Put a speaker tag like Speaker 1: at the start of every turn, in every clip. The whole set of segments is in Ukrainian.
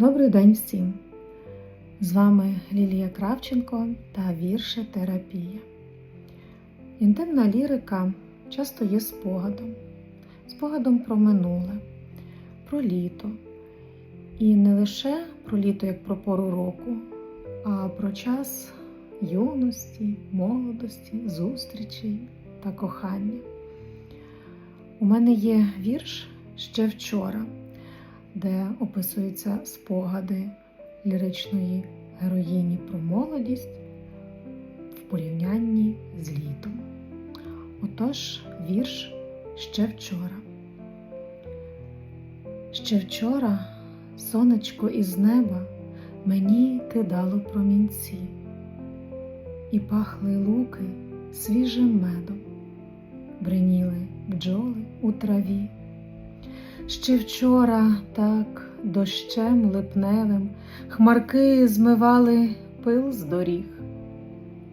Speaker 1: Добрий день всім! З вами Лілія Кравченко та віршетерапія. Інтимна лірика часто є спогадом, спогадом про минуле, про літо. І не лише про літо як про пору року, а про час юності, молодості, зустрічей та кохання. У мене є вірш ще вчора, де описуються спогади ліричної героїні про молодість в порівнянні з літом. Отож, вірш ще вчора. Ще вчора сонечко із неба мені кидало промінці, і пахли луки свіжим медом, бриніли бджоли у траві. Ще вчора так дощем липневим хмарки змивали пил з доріг,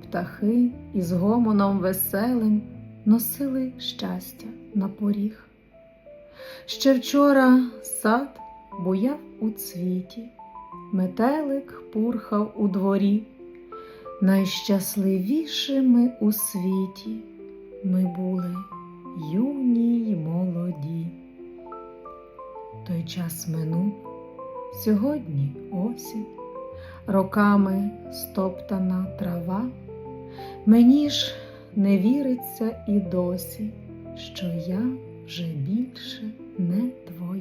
Speaker 1: птахи із гомоном веселим носили щастя на поріг. Ще вчора сад буяв у цвіті, метелик пурхав у дворі, найщасливішими у світі ми були юні й час минув, сьогодні осінь, роками стоптана трава. Мені ж не віриться і досі, що я вже більше не твоя.